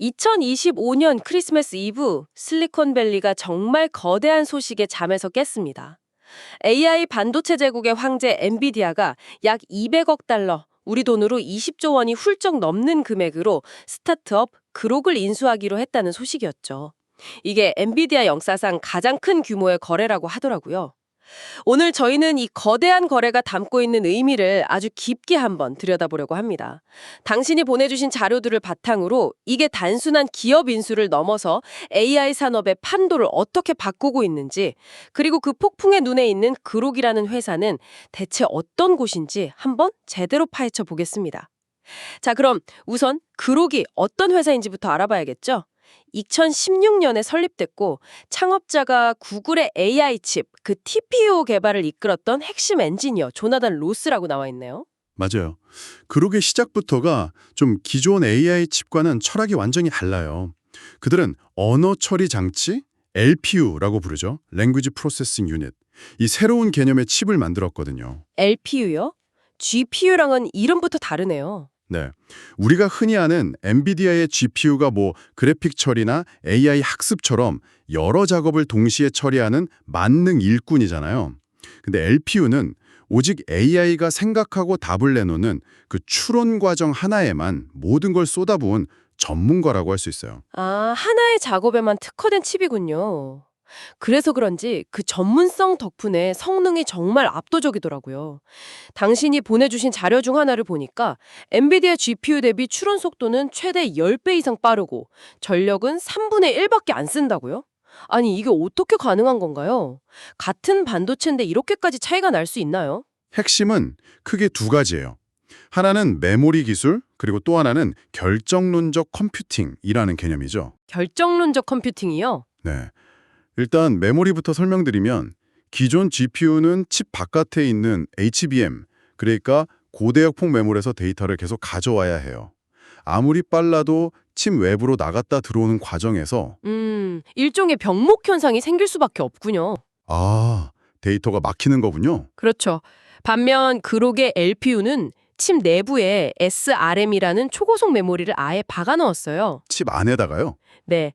2025년 크리스마스 이브 실리콘밸리가 정말 거대한 소식에 잠에서 깼습니다. AI 반도체 제국의 황제 엔비디아가 약 200억 달러, 우리 돈으로 20조 원이 훌쩍 넘는 금액으로 스타트업 그록을 인수하기로 했다는 소식이었죠. 이게 엔비디아 역사상 가장 큰 규모의 거래라고 하더라고요. 오늘 저희는 이 거대한 거래가 담고 있는 의미를 아주 깊게 한번 들여다보려고 합니다. 당신이 보내주신 자료들을 바탕으로 이게 단순한 기업 인수를 넘어서 AI 산업의 판도를 어떻게 바꾸고 있는지, 그리고 그 폭풍의 눈에 있는 그록이라는 회사는 대체 어떤 곳인지 한번 제대로 파헤쳐 보겠습니다. 자, 그럼 우선 그록이 어떤 회사인지부터 알아봐야겠죠? 2016년에 설립됐고 창업자가 구글의 AI 칩, 그 TPU 개발을 이끌었던 핵심 엔지니어 조나단 로스라고 나와 있네요. 맞아요. 그룹의 시작부터가 좀 기존 AI 칩과는 철학이 완전히 달라요. 그들은 언어 처리 장치, LPU라고 부르죠. Language Processing Unit. 이 새로운 개념의 칩을 만들었거든요. LPU요? GPU랑은 이름부터 다르네요. 네. 우리가 흔히 아는 엔비디아의 GPU가 뭐 그래픽 처리나 AI 학습처럼 여러 작업을 동시에 처리하는 만능 일꾼이잖아요. 근데 LPU는 오직 AI가 생각하고 답을 내놓는 그 추론 과정 하나에만 모든 걸 쏟아부은 전문가라고 할 수 있어요. 아, 하나의 작업에만 특화된 칩이군요. 그래서 그런지 그 전문성 덕분에 성능이 정말 압도적이더라고요. 당신이 보내주신 자료 중 하나를 보니까 엔비디아 GPU 대비 추론 속도는 최대 10배 이상 빠르고 전력은 3분의 1밖에 안 쓴다고요? 아니 이게 어떻게 가능한 건가요? 같은 반도체인데 이렇게까지 차이가 날 수 있나요? 핵심은 크게 두 가지예요. 하나는 메모리 기술, 그리고 또 하나는 결정론적 컴퓨팅이라는 개념이죠. 결정론적 컴퓨팅이요? 네. 일단 메모리부터 설명드리면 기존 GPU는 칩 바깥에 있는 HBM, 그러니까 고대역폭 메모리에서 데이터를 계속 가져와야 해요. 아무리 빨라도 칩 외부로 나갔다 들어오는 과정에서 음, 일종의 병목 현상이 생길 수밖에 없군요. 아, 데이터가 막히는 거군요. 그렇죠. 반면 그록의 LPU는 칩 내부에 SRM이라는 초고속 메모리를 아예 박아 넣었어요. 칩 안에다가요. 네.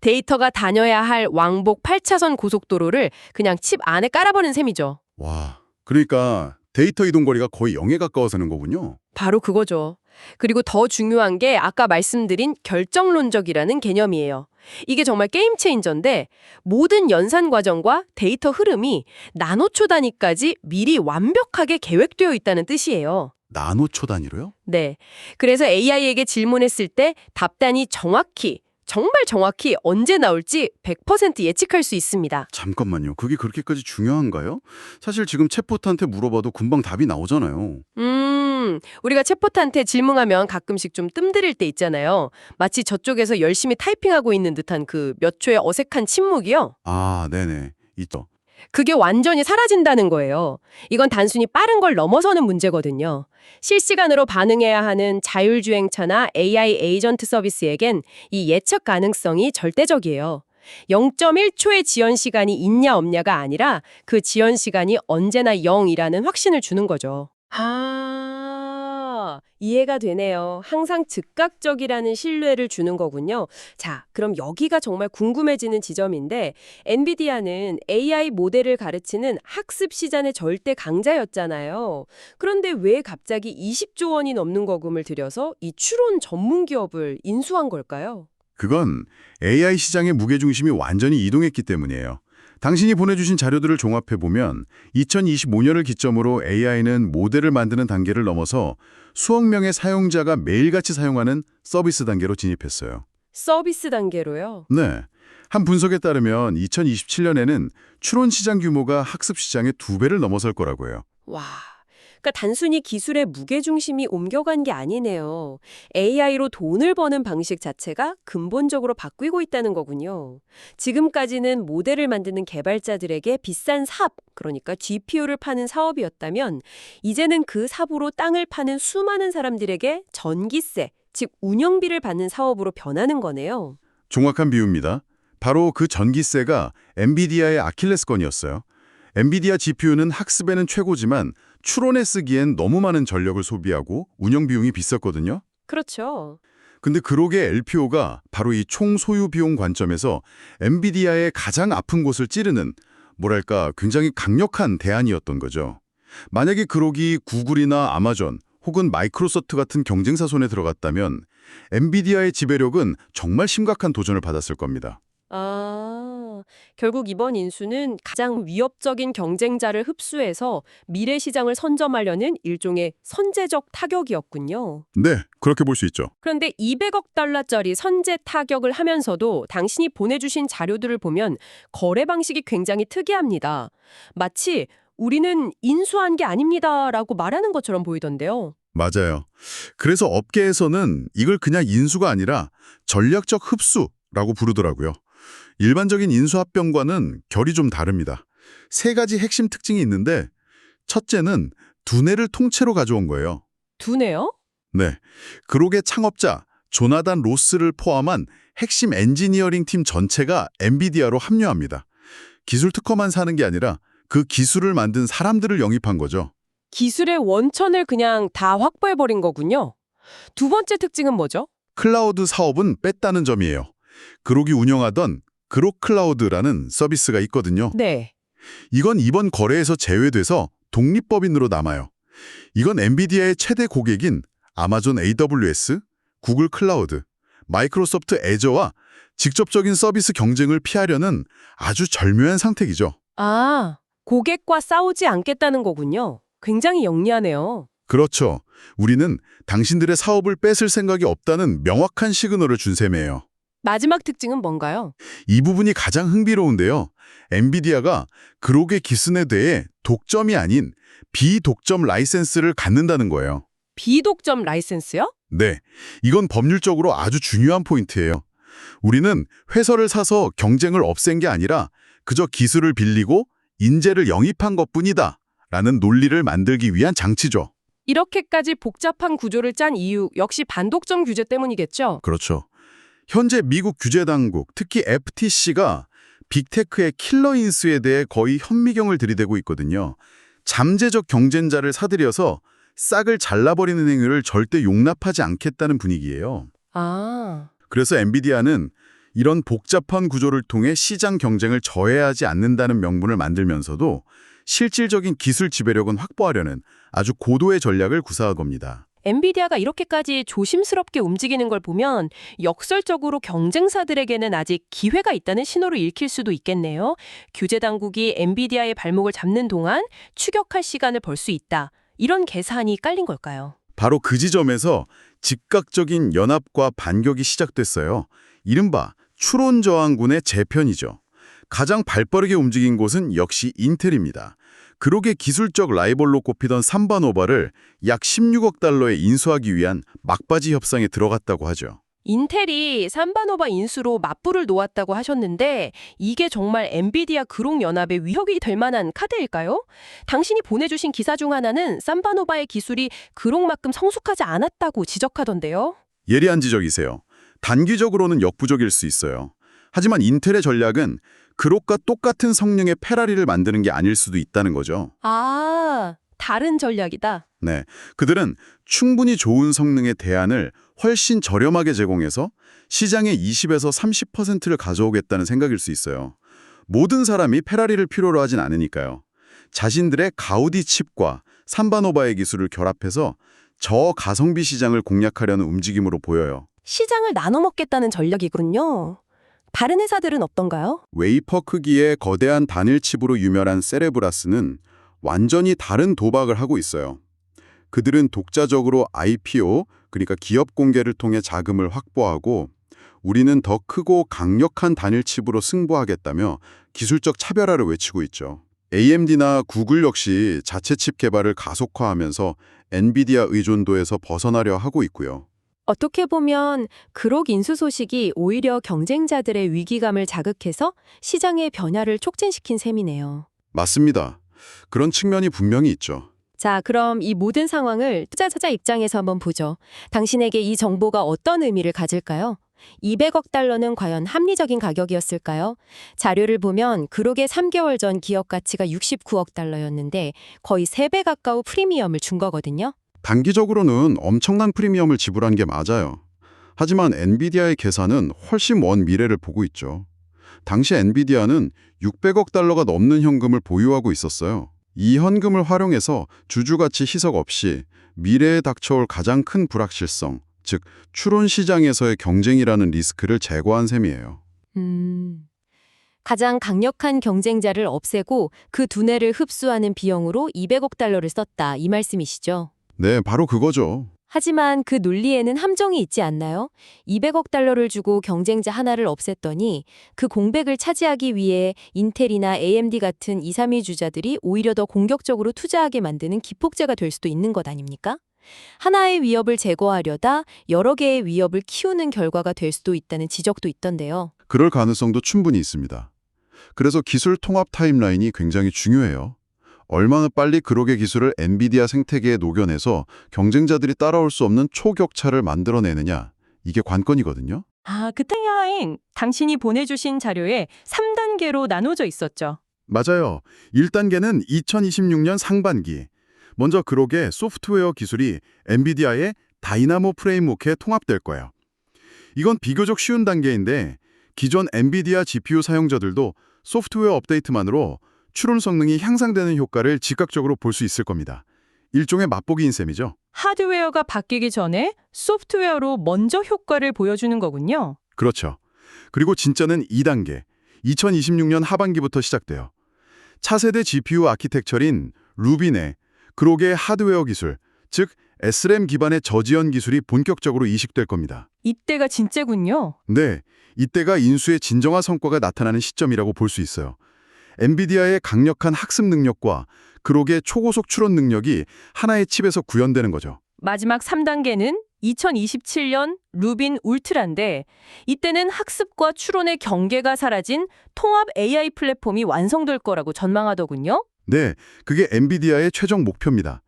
데이터가 다녀야 할 왕복 8차선 고속도로를 그냥 칩 안에 깔아버린 셈이죠. 와, 그러니까 데이터 이동 거리가 거의 0에 가까워서는 거군요. 바로 그거죠. 그리고 더 중요한 게 아까 말씀드린 결정론적이라는 개념이에요. 이게 정말 게임 체인저인데 모든 연산 과정과 데이터 흐름이 나노초 단위까지 미리 완벽하게 계획되어 있다는 뜻이에요. 나노초 단위로요? 네. 그래서 AI에게 질문했을 때 답단이 정확히, 정말 정확히 언제 나올지 100% 예측할 수 있습니다. 잠깐만요. 그게 그렇게까지 중요한가요? 사실 지금 챗봇한테 물어봐도 금방 답이 나오잖아요. 음, 우리가 챗봇한테 질문하면 가끔씩 좀 뜸들일 때 있잖아요. 마치 저쪽에서 열심히 타이핑하고 있는 듯한 그 몇 초의 어색한 침묵이요. 아, 네네. 있죠. 그게 완전히 사라진다는 거예요. 이건 단순히 빠른 걸 넘어서는 문제거든요. 실시간으로 반응해야 하는 자율주행차나 AI 에이전트 서비스에겐 이 예측 가능성이 절대적이에요. 0.1초의 지연 시간이 있냐 없냐가 아니라 그 지연 시간이 언제나 0이라는 확신을 주는 거죠. 아, 이해가 되네요. 항상 즉각적이라는 신뢰를 주는 거군요. 자, 그럼 여기가 정말 궁금해지는 지점인데 엔비디아는 AI 모델을 가르치는 학습 시장의 절대 강자였잖아요. 그런데 왜 갑자기 20조 원이 넘는 거금을 들여서 이 추론 전문 기업을 인수한 걸까요? 그건 AI 시장의 무게중심이 완전히 이동했기 때문이에요. 당신이 보내주신 자료들을 종합해보면 2025년을 기점으로 AI는 모델을 만드는 단계를 넘어서 수억 명의 사용자가 매일같이 사용하는 서비스 단계로 진입했어요. 서비스 단계로요. 네. 한 분석에 따르면 2027년에는 추론 시장 규모가 학습 시장의 두 배를 넘어설 거라고 해요. 와. 그러니까 단순히 기술의 무게중심이 옮겨간 게 아니네요. AI로 돈을 버는 방식 자체가 근본적으로 바뀌고 있다는 거군요. 지금까지는 모델을 만드는 개발자들에게 비싼 삽, 그러니까 GPU를 파는 사업이었다면 이제는 그 삽으로 땅을 파는 수많은 사람들에게 전기세, 즉 운영비를 받는 사업으로 변하는 거네요. 정확한 비유입니다. 바로 그 전기세가 엔비디아의 아킬레스건이었어요. 엔비디아 GPU는 학습에는 최고지만 추론에 쓰기엔 너무 많은 전력을 소비하고 운영 비용이 비쌌거든요. 그렇죠. 근데 그로게 LPO가 바로 이 총 소유 비용 관점에서 엔비디아의 가장 아픈 곳을 찌르는 뭐랄까 굉장히 강력한 대안이었던 거죠. 만약에 그록이 구글이나 아마존 혹은 마이크로소프트 같은 경쟁사 손에 들어갔다면 엔비디아의 지배력은 정말 심각한 도전을 받았을 겁니다. 아, 결국 이번 인수는 가장 위협적인 경쟁자를 흡수해서 미래 시장을 선점하려는 일종의 선제적 타격이었군요. 네, 그렇게 볼 수 있죠. 그런데 200억 달러짜리 선제 타격을 하면서도 당신이 보내주신 자료들을 보면 거래 방식이 굉장히 특이합니다. 마치 우리는 인수한 게 아닙니다라고 말하는 것처럼 보이던데요. 맞아요. 그래서 업계에서는 이걸 그냥 인수가 아니라 전략적 흡수라고 부르더라고요. 일반적인 인수합병과는 결이 좀 다릅니다. 세 가지 핵심 특징이 있는데 첫째는 두뇌를 통째로 가져온 거예요. 두네요? 네. 그록의 창업자 조나단 로스를 포함한 핵심 엔지니어링 팀 전체가 엔비디아로 합류합니다. 기술 특허만 사는 게 아니라 그 기술을 만든 사람들을 영입한 거죠. 기술의 원천을 그냥 다 확보해버린 거군요. 두 번째 특징은 뭐죠? 클라우드 사업은 뺐다는 점이에요. 그록이 운영하던 그록 클라우드라는 서비스가 있거든요. 네. 이건 이번 거래에서 제외돼서 독립법인으로 남아요. 이건 엔비디아의 최대 고객인 아마존 AWS, 구글 클라우드, 마이크로소프트 애저와 직접적인 서비스 경쟁을 피하려는 아주 절묘한 상택이죠. 아, 고객과 싸우지 않겠다는 거군요. 굉장히 영리하네요. 그렇죠. 우리는 당신들의 사업을 뺏을 생각이 없다는 명확한 시그널을 준 셈이에요. 마지막 특징은 뭔가요? 이 부분이 가장 흥미로운데요. 엔비디아가 그록의 기순에 대해 독점이 아닌 비독점 라이센스를 갖는다는 거예요. 비독점 라이센스요? 네, 이건 법률적으로 아주 중요한 포인트예요. 우리는 회사를 사서 경쟁을 없앤 게 아니라 그저 기술을 빌리고 인재를 영입한 것뿐이다 라는 논리를 만들기 위한 장치죠. 이렇게까지 복잡한 구조를 짠 이유 역시 반독점 규제 때문이겠죠? 그렇죠. 현재 미국 규제당국, 특히 FTC가 빅테크의 킬러 인수에 대해 거의 현미경을 들이대고 있거든요. 잠재적 경쟁자를 사들여서 싹을 잘라버리는 행위를 절대 용납하지 않겠다는 분위기예요. 아, 그래서 엔비디아는 이런 복잡한 구조를 통해 시장 경쟁을 저해하지 않는다는 명분을 만들면서도 실질적인 기술 지배력은 확보하려는 아주 고도의 전략을 구사한 겁니다. 엔비디아가 이렇게까지 조심스럽게 움직이는 걸 보면 역설적으로 경쟁사들에게는 아직 기회가 있다는 신호를 읽힐 수도 있겠네요. 규제 당국이 엔비디아의 발목을 잡는 동안 추격할 시간을 벌 수 있다. 이런 계산이 깔린 걸까요? 바로 그 지점에서 즉각적인 연합과 반격이 시작됐어요. 이른바 추론 저항군의 재편이죠. 가장 발빠르게 움직인 곳은 역시 인텔입니다. 그로게 기술적 라이벌로 꼽히던 삼바노바를 약 16억 달러에 인수하기 위한 막바지 협상에 들어갔다고 하죠. 인텔이 삼바노바 인수로 맞불을 놓았다고 하셨는데 이게 정말 엔비디아 그룹 연합의 위협이 될 만한 카드일까요? 당신이 보내주신 기사 중 하나는 삼바노바의 기술이 그룹만큼 성숙하지 않았다고 지적하던데요. 예리한 지적이세요. 단기적으로는 역부족일 수 있어요. 하지만 인텔의 전략은 그록과 똑같은 성능의 페라리를 만드는 게 아닐 수도 있다는 거죠. 아, 다른 전략이다. 네, 그들은 충분히 좋은 성능의 대안을 훨씬 저렴하게 제공해서 시장의 20에서 30%를 가져오겠다는 생각일 수 있어요. 모든 사람이 페라리를 필요로 하진 않으니까요. 자신들의 가우디 칩과 삼바노바의 기술을 결합해서 저가성비 시장을 공략하려는 움직임으로 보여요. 시장을 나눠 먹겠다는 전략이군요. 다른 회사들은 어떤가요? 웨이퍼 크기의 거대한 단일 칩으로 유명한 세레브라스는 완전히 다른 도박을 하고 있어요. 그들은 독자적으로 IPO, 그러니까 기업 공개를 통해 자금을 확보하고 우리는 더 크고 강력한 단일 칩으로 승부하겠다며 기술적 차별화를 외치고 있죠. AMD나 구글 역시 자체 칩 개발을 가속화하면서 엔비디아 의존도에서 벗어나려 하고 있고요. 어떻게 보면 그록 인수 소식이 오히려 경쟁자들의 위기감을 자극해서 시장의 변화를 촉진시킨 셈이네요. 맞습니다. 그런 측면이 분명히 있죠. 자, 그럼 이 모든 상황을 투자자 입장에서 한번 보죠. 당신에게 이 정보가 어떤 의미를 가질까요? 200억 달러는 과연 합리적인 가격이었을까요? 자료를 보면 그록의 3개월 전 기업 가치가 69억 달러였는데 거의 3배 가까운 프리미엄을 준 거거든요. 단기적으로는 엄청난 프리미엄을 지불한 게 맞아요. 하지만 엔비디아의 계산은 훨씬 먼 미래를 보고 있죠. 당시 엔비디아는 600억 달러가 넘는 현금을 보유하고 있었어요. 이 현금을 활용해서 주주가치 희석 없이 미래에 닥쳐올 가장 큰 불확실성, 즉 추론 시장에서의 경쟁이라는 리스크를 제거한 셈이에요. 음. 가장 강력한 경쟁자를 없애고 그 두뇌를 흡수하는 비용으로 200억 달러를 썼다 이 말씀이시죠? 네, 바로 그거죠. 하지만 그 논리에는 함정이 있지 않나요? 200억 달러를 주고 경쟁자 하나를 없앴더니 그 공백을 차지하기 위해 인텔이나 AMD 같은 2, 3위 주자들이 오히려 더 공격적으로 투자하게 만드는 기폭제가 될 수도 있는 것 아닙니까? 하나의 위협을 제거하려다 여러 개의 위협을 키우는 결과가 될 수도 있다는 지적도 있던데요. 그럴 가능성도 충분히 있습니다. 그래서 기술 통합 타임라인이 굉장히 중요해요. 얼마나 빨리 그로게 기술을 엔비디아 생태계에 녹여내서 경쟁자들이 따라올 수 없는 초격차를 만들어내느냐, 이게 관건이거든요. 아, 그 타임라인 당신이 보내주신 자료에 3단계로 나눠져 있었죠. 맞아요. 1단계는 2026년 상반기. 먼저 그로게 소프트웨어 기술이 엔비디아의 다이나모 프레임워크에 통합될 거예요. 이건 비교적 쉬운 단계인데 기존 엔비디아 GPU 사용자들도 소프트웨어 업데이트만으로 추론 성능이 향상되는 효과를 즉각적으로 볼 수 있을 겁니다. 일종의 맛보기인 셈이죠. 하드웨어가 바뀌기 전에 소프트웨어로 먼저 효과를 보여주는 거군요. 그렇죠. 그리고 진짜는 2단계, 2026년 하반기부터 시작돼요. 차세대 GPU 아키텍처린 루빈의 그로게 하드웨어 기술, 즉 SRAM 기반의 저지연 기술이 본격적으로 이식될 겁니다. 이때가 진짜군요. 네, 이때가 인수의 진정한 성과가 나타나는 시점이라고 볼 수 있어요. 엔비디아의 강력한 학습 능력과 그로게 초고속 추론 능력이 하나의 칩에서 구현되는 거죠. 마지막 3단계는 2027년 루빈 울트라인데 이때는 학습과 추론의 경계가 사라진 통합 AI 플랫폼이 완성될 거라고 전망하더군요. 네, 그게 엔비디아의 최종 목표입니다.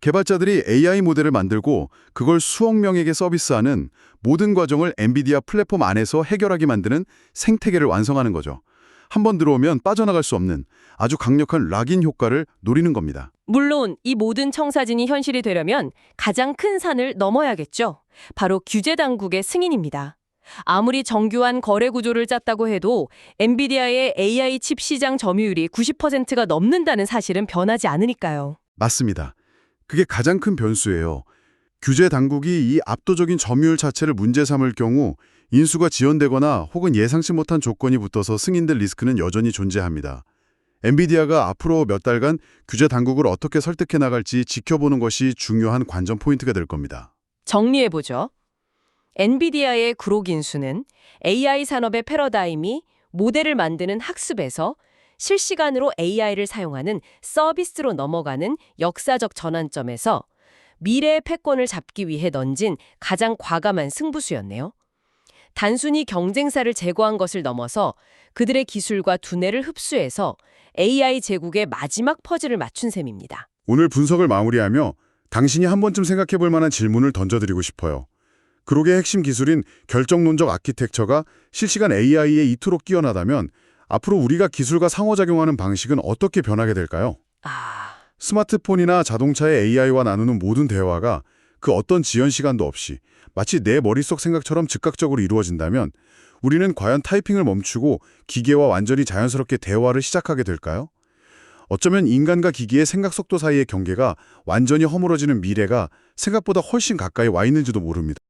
개발자들이 AI 모델을 만들고 그걸 수억 명에게 서비스하는 모든 과정을 엔비디아 플랫폼 안에서 해결하게 만드는 생태계를 완성하는 거죠. 한번 들어오면 빠져나갈 수 없는 아주 강력한 락인 효과를 노리는 겁니다. 물론 이 모든 청사진이 현실이 되려면 가장 큰 산을 넘어야겠죠. 바로 규제 당국의 승인입니다. 아무리 정교한 거래 구조를 짰다고 해도 엔비디아의 AI 칩 시장 점유율이 90%가 넘는다는 사실은 변하지 않으니까요. 맞습니다. 그게 가장 큰 변수예요. 규제 당국이 이 압도적인 점유율 자체를 문제 삼을 경우 인수가 지연되거나 혹은 예상치 못한 조건이 붙어서 승인될 리스크는 여전히 존재합니다. 엔비디아가 앞으로 몇 달간 규제 당국을 어떻게 설득해 나갈지 지켜보는 것이 중요한 관전 포인트가 될 겁니다. 정리해보죠. 엔비디아의 구록 인수는 AI 산업의 패러다임이 모델을 만드는 학습에서 실시간으로 AI를 사용하는 서비스로 넘어가는 역사적 전환점에서 미래의 패권을 잡기 위해 던진 가장 과감한 승부수였네요. 단순히 경쟁사를 제거한 것을 넘어서 그들의 기술과 두뇌를 흡수해서 AI 제국의 마지막 퍼즐을 맞춘 셈입니다. 오늘 분석을 마무리하며 당신이 한 번쯤 생각해 볼 만한 질문을 던져드리고 싶어요. 그로게 핵심 기술인 결정론적 아키텍처가 실시간 AI에 이토록 뛰어나다면 앞으로 우리가 기술과 상호작용하는 방식은 어떻게 변하게 될까요? 아... 스마트폰이나 자동차의 AI와 나누는 모든 대화가 그 어떤 지연 시간도 없이 마치 내 머릿속 생각처럼 즉각적으로 이루어진다면 우리는 과연 타이핑을 멈추고 기계와 완전히 자연스럽게 대화를 시작하게 될까요? 어쩌면 인간과 기기의 생각 속도 사이의 경계가 완전히 허물어지는 미래가 생각보다 훨씬 가까이 와 있는지도 모릅니다.